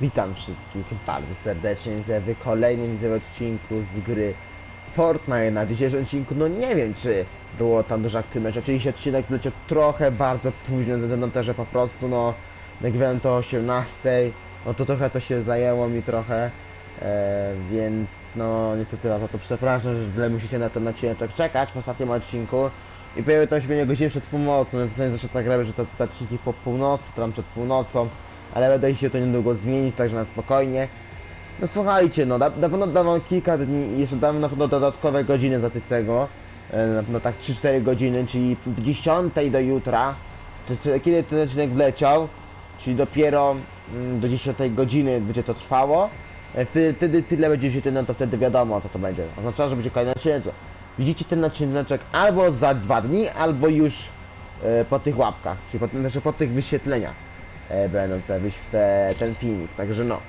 Witam wszystkich bardzo serdecznie w kolejnym odcinku z gry Fortnite. Na dzisiejszym odcinku, no nie wiem czy było tam duża aktywność. Oczywiście odcinek zleciał trochę bardzo późno, ze względu na to, że po prostu no nagrywałem to o 18, no to trochę to się zajęło mi trochę. E, więc no niestety za to przepraszam, że tyle musicie na ten odcinek czekać w ostatnim odcinku. I pojawił tam się mnie godzinę przed północą, no w zasadzie zawsze tak robię, że to te odcinki po północy, tam przed północą, ale wydaje się to niedługo zmienić, także na spokojnie. No słuchajcie, no na, na pewno dam kilka dni jeszcze dam na pewno dodatkowe godziny za tego, e, na pewno tak 3-4 godziny, czyli do 10 do jutra, kiedy ten odcinek wleciał, czyli dopiero mm, do 10 godziny będzie to trwało, e, wtedy, wtedy tyle będzie się no to wtedy wiadomo co to będzie. Oznacza, że będzie kolejny odcinek. Widzicie ten odcinek albo za dwa dni, albo już e, po tych łapkach, czyli po, znaczy po tych wyświetleniach będą te, te, ten filmik, także no.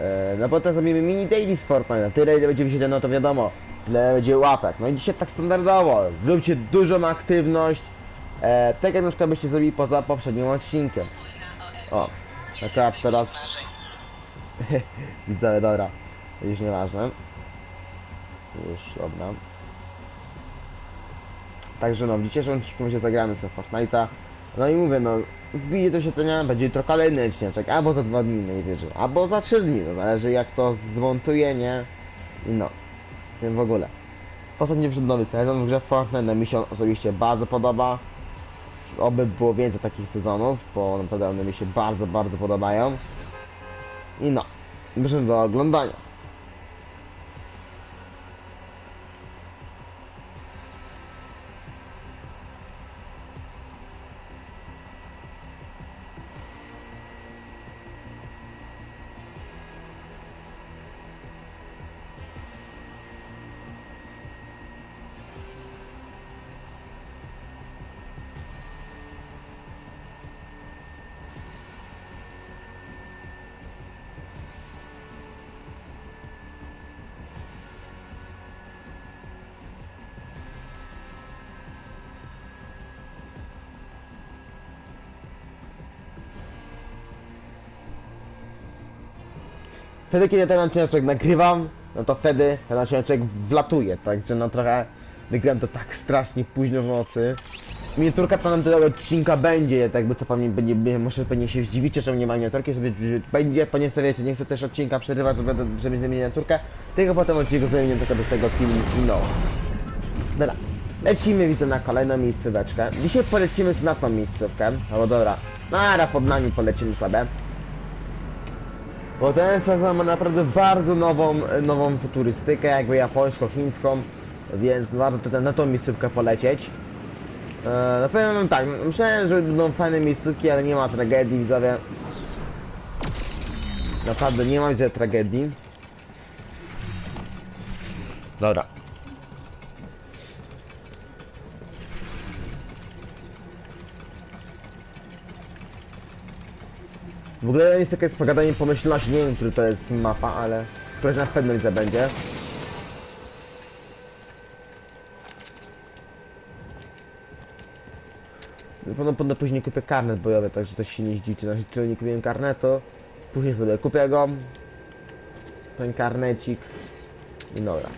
E, no potem zrobimy mini daily z Fortnite, tyle ile będzie wyświetlone, no to wiadomo, tyle będzie łapek. No i dzisiaj tak standardowo, zróbcie dużą aktywność, e, tak jak na przykład byście zrobili poza poprzednim odcinkiem. O, taka teraz... Widzę, dobra, już nieważne. Już, dobra. Także no, w dzisiejszym odcinku się zagramy sobie Fortnite'a. No i mówię, no, wbije to się to nie będzie jutro kolejny odcinek, albo za dwa dni najwyżej, albo za trzy dni, to zależy jak to zmontuje, nie? No, tym w ogóle. Ostatnio wszedł nowy sezon w grze Fortnite, no mi się osobiście bardzo podoba. Oby było więcej takich sezonów, bo naprawdę one mi się bardzo, bardzo podobają. I no, proszę do oglądania. Wtedy, kiedy ten odcinek nagrywam, no to wtedy ten odcinek wlatuje, także no trochę wygram to tak strasznie późno w nocy. Miniaturka to nam tego odcinka będzie, tak jakby co pewnie będzie, może pewnie się zdziwicie, że nie ma miniaturki, sobie będzie, ponieważ wiecie, nie chcę też odcinka przerywać, żeby, żeby mieć miniaturkę, tylko potem odcinku zrobię miniaturkę do tego filmu no. Dobra, lecimy widzę na kolejną miejscóweczkę. Dzisiaj polecimy z na tą miejscówkę, albo dobra, nara pod nami polecimy sobie. Bo ten sezon ma naprawdę bardzo nową, nową futurystykę, jakby japońsko-chińską, więc warto tutaj na tą miejscówkę polecieć. E, no powiem wam tak, myślałem, że będą fajne miejscówki, ale nie ma tragedii, widzowie. Naprawdę nie ma widzę tragedii. Dobra. W ogóle jest takie spogadanie pomyślności, nie wiem, który to jest mapa, ale któraś na pewno widzę będzie. Pewno później kupię karnet bojowy, także to się nie zdziwicie. Znaczy, czy nie kupiłem karnetu, później sobie kupię go. Ten karnecik. I dobra.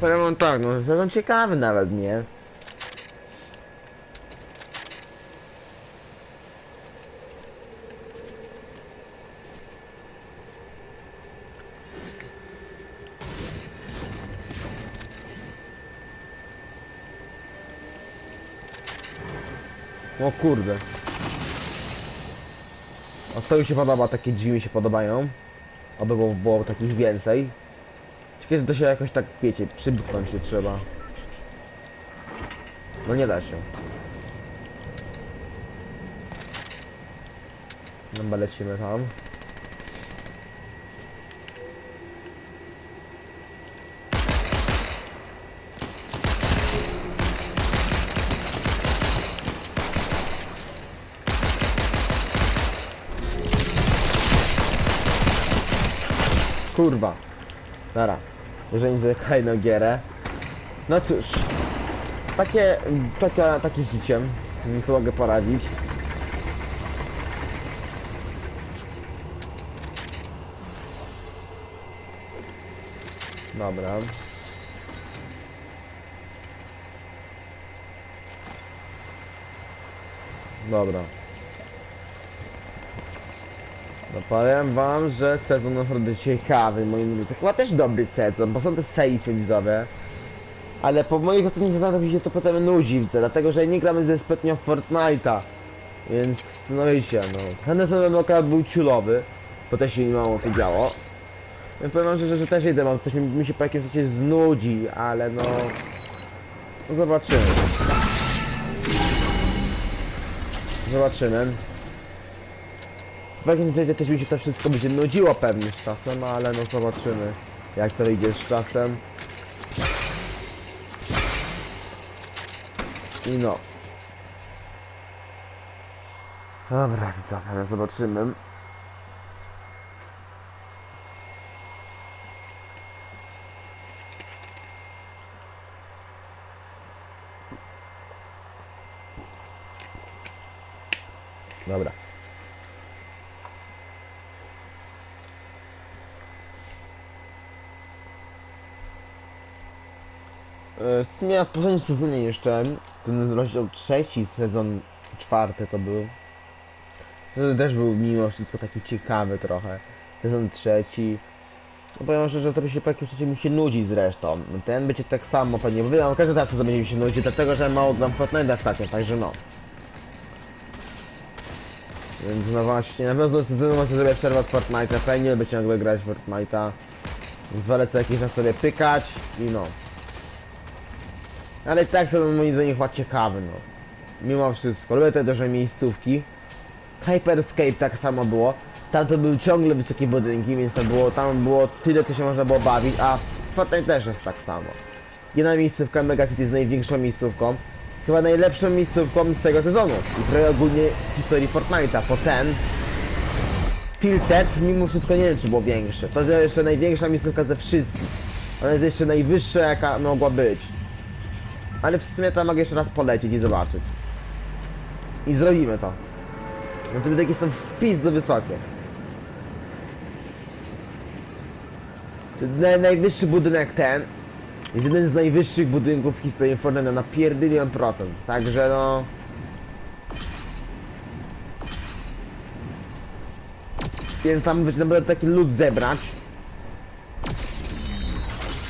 Powiem wam tak, no sezon ciekawy nawet, nie? O kurde. A to mi się podoba, takie drzwi mi się podobają. Oby było, było takich więcej. Że to się jakoś tak, wiecie, przybuknąć się trzeba. No nie da się. Dobra, lecimy tam. Kurwa. Dobra. Jeżeli nie kolejną gierę. No cóż, takie, taka, takie życie, co mogę poradzić. Dobra. Dobra. No powiem wam, że sezon naprawdę ciekawy, moim zdaniem. Chyba też dobry sezon, bo są te sejfy widzowe. Ale po moich ostatnich sezonach mi się to potem nudzi, widzę, dlatego że nie gramy ze zbytnio w Fortnite'a. Więc no wiecie, no. Ten sezon akurat był ciulowy, bo też się mi mało to działo. Ja powiem wam, że, że też jedę, bo ktoś mi, mi się po jakimś czasie znudzi, ale no... Zobaczymy. Zobaczymy. W jakimś razie też mi się to wszystko będzie nudziło pewnie z czasem, ale no zobaczymy jak to wyjdzie z czasem. I no. Dobra, widzowie, zobaczymy. Dobra. E, W sumie w poprzednim sezonie jeszcze, ten rozdział trzeci, sezon czwarty to był. To też był mimo wszystko taki ciekawy trochę. Sezon trzeci. No powiem szczerze, że to by się po jakimś czasie mi się nudzi zresztą. Ten będzie tak samo pewnie, bo wiadomo, każdy zawsze będzie mi się nudzi, dlatego że mało gram Fortnite ostatnio, także no. Więc no właśnie, na pewno sezonu może zrobię przerwę od Fortnite'a, fajnie lubię ciągle grać w Fortnite'a. Wolę co jakiś czas sobie pykać i no. Ale tak są moim zdaniem chyba ciekawy, no. Mimo wszystko. Lubię te duże miejscówki. Hyperscape tak samo było. Tam to były ciągle wysokie budynki, więc to było, tam było tyle, co się można było bawić, a Fortnite też jest tak samo. Jedna miejscówka Mega City jest największą miejscówką. Chyba najlepszą miejscówką z tego sezonu. I trochę ogólnie historii Fortnite'a, bo ten Tilted mimo wszystko nie wiem czy było większe. To jest jeszcze największa miejscówka ze wszystkich. Ona jest jeszcze najwyższa jaka mogła być. Ale w sumie tam mogę jeszcze raz polecieć i zobaczyć. I zrobimy to. No to takie są w pizdu wysokie. Naj, najwyższy budynek ten jest jeden z najwyższych budynków w historii Fortnite na pierdylion procent. Także no... Więc tam naprawdę taki lud zebrać.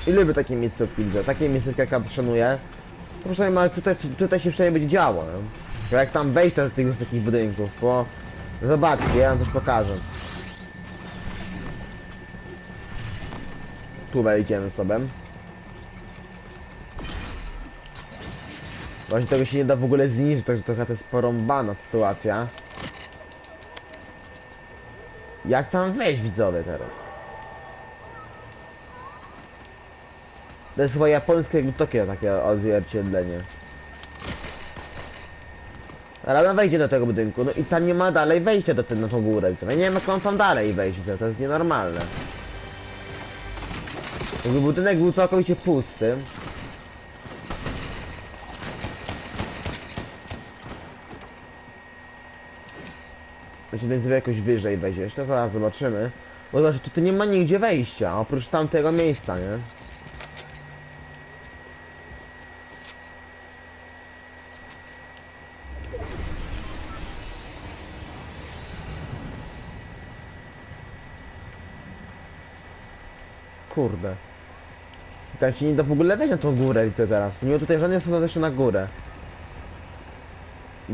I lubię takie miejscówki, widzę. Takie miejscówki jak ja szanuję. To przynajmniej ale tutaj, tutaj się przynajmniej będzie działo. Nie? Bo Jak tam wejść do tych takich budynków, bo... Zobaczcie, ja wam coś pokażę. Tu wejdziemy sobie. Właśnie tego się nie da w ogóle zniżyć, także trochę to jest porąbana sytuacja. Jak tam wejść widzowie teraz? To jest chyba japońskie Tokio takie odzwierciedlenie. Ona wejdzie do tego budynku, no i tam nie ma dalej wejścia do ten, na tą górę. Ja nie wiem jak on tam dalej wejść, to jest nienormalne. Jakby budynek był całkowicie pusty. Ten sobie jakoś wyżej wejdziesz, to zaraz zobaczymy. Bo zobacz, tu, tu nie ma nigdzie wejścia, oprócz tamtego miejsca, nie? Kurde. I tak się nie da w ogóle wejść na tą górę widzę teraz. Nie ma tutaj schodów jeszcze na górę.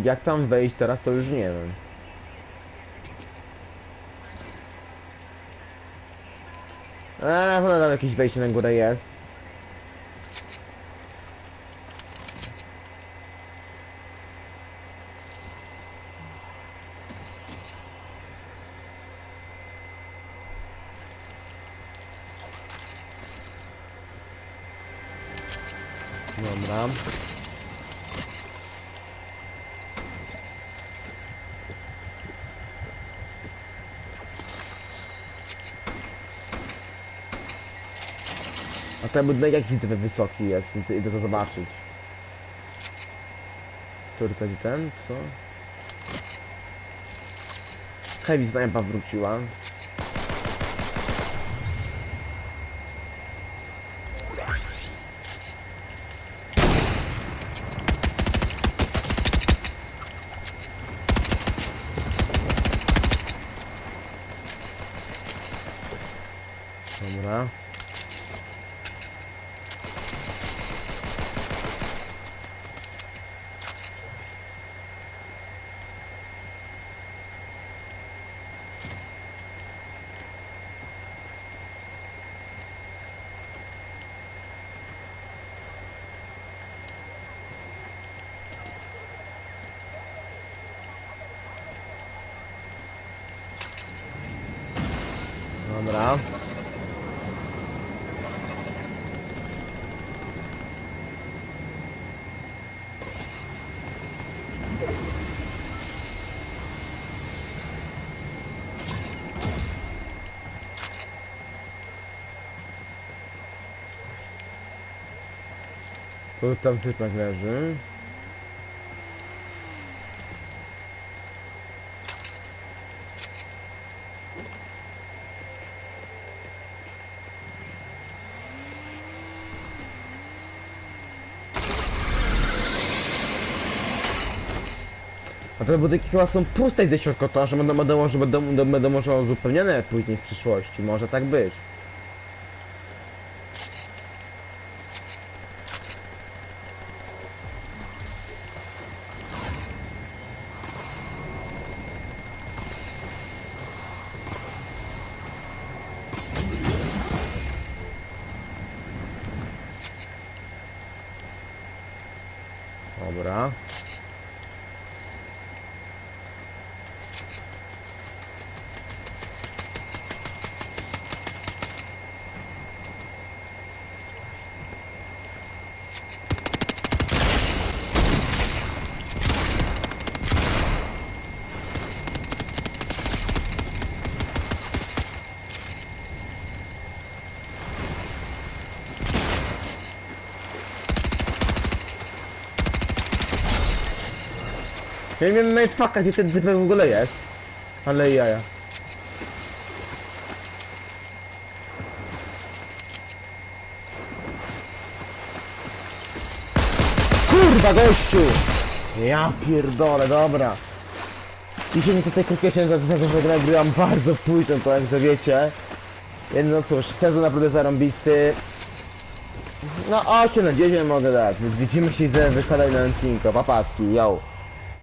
Jak tam wejść teraz to już nie wiem. Eee, na tam jakieś wejście na górę jest. Dobra. Ten budynek jak widzę wysoki jest, i- idę to zobaczyć. Który to ten, co? Heavy Sniper wróciła. Dobra. Dobra. Tu tam typek leży. A te budynki chyba są puste ze środka, to że będą, będą, może, będą, będą, może uzupełnione później w przyszłości. Może tak być. Dobra. Ja nie wiem najfaka, gdzie ten typek w ogóle jest. Ale jaja. Kurwa gościu! Ja pierdolę, dobra. Dzisiaj niestety krótkie za tego, że grę grałam bardzo późno, to jak to wiecie. Więc no cóż, sezon naprawdę zarąbisty. No 8 na 10 mogę dać, więc widzimy się za kolejnym odcinku. Papacki, yo.